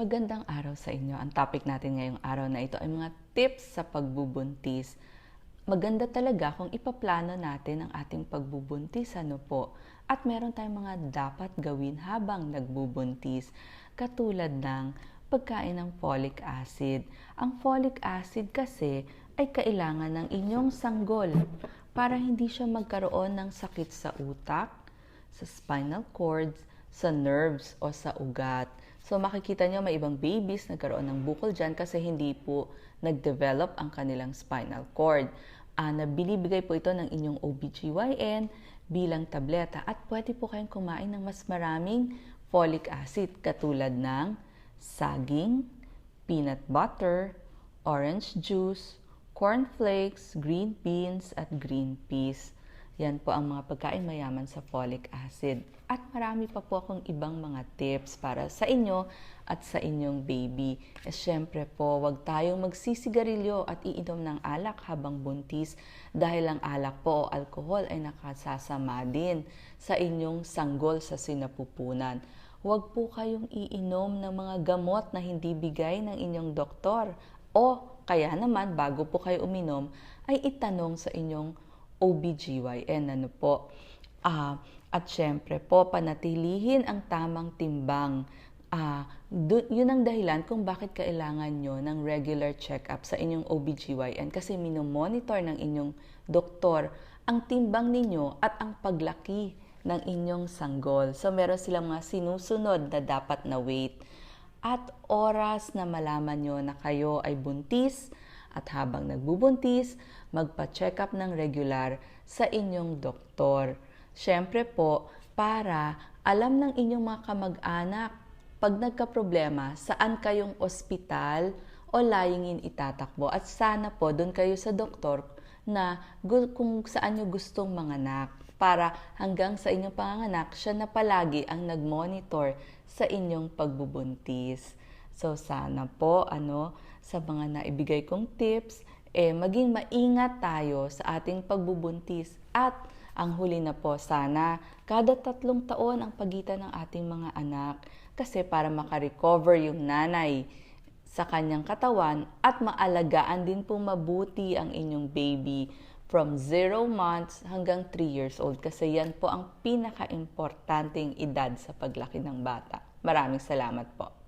Magandang araw sa inyo. Ang topic natin ngayong araw na ito ay mga tips sa pagbubuntis. Maganda talaga kung ipaplano natin ang ating pagbubuntis, ano po. At meron tayong mga dapat gawin habang nagbubuntis. Katulad ng pagkain ng folic acid. Ang folic acid kasi ay kailangan ng inyong sanggol para hindi siya magkaroon ng sakit sa utak, sa spinal cords, sa nerves o sa ugat. So makikita nyo may ibang babies nagkaroon ng bukol dyan kasi hindi po nag-develop ang kanilang spinal cord. Uh, na binibigay po ito ng inyong OBGYN bilang tableta at pwede po kayong kumain ng mas maraming folic acid katulad ng saging, peanut butter, orange juice, cornflakes, green beans at green peas. Yan po ang mga pagkain mayaman sa folic acid. At marami pa po akong ibang mga tips para sa inyo at sa inyong baby. E syempre po, wag tayong magsisigarilyo at iinom ng alak habang buntis dahil ang alak po o alcohol ay nakasasama din sa inyong sanggol sa sinapupunan. Huwag po kayong iinom ng mga gamot na hindi bigay ng inyong doktor o kaya naman bago po kayo uminom ay itanong sa inyong OBGYN. Ano po? Uh, at syempre po, panatilihin ang tamang timbang. Uh, yun ang dahilan kung bakit kailangan nyo ng regular check-up sa inyong OBGYN kasi minomonitor ng inyong doktor ang timbang ninyo at ang paglaki ng inyong sanggol. So meron silang mga sinusunod na dapat na weight at oras na malaman nyo na kayo ay buntis at habang nagbubuntis, magpa-check up ng regular sa inyong doktor. Siyempre po, para alam ng inyong mga kamag-anak pag nagka-problema, saan kayong ospital o layingin itatakbo. At sana po doon kayo sa doktor na kung saan nyo gustong manganak para hanggang sa inyong panganganak, siya na palagi ang nag-monitor sa inyong pagbubuntis. So sana po ano sa mga naibigay kong tips eh maging maingat tayo sa ating pagbubuntis at ang huli na po sana kada tatlong taon ang pagitan ng ating mga anak kasi para makarecover yung nanay sa kanyang katawan at maalagaan din po mabuti ang inyong baby from 0 months hanggang 3 years old kasi yan po ang pinaka-importanting edad sa paglaki ng bata. Maraming salamat po.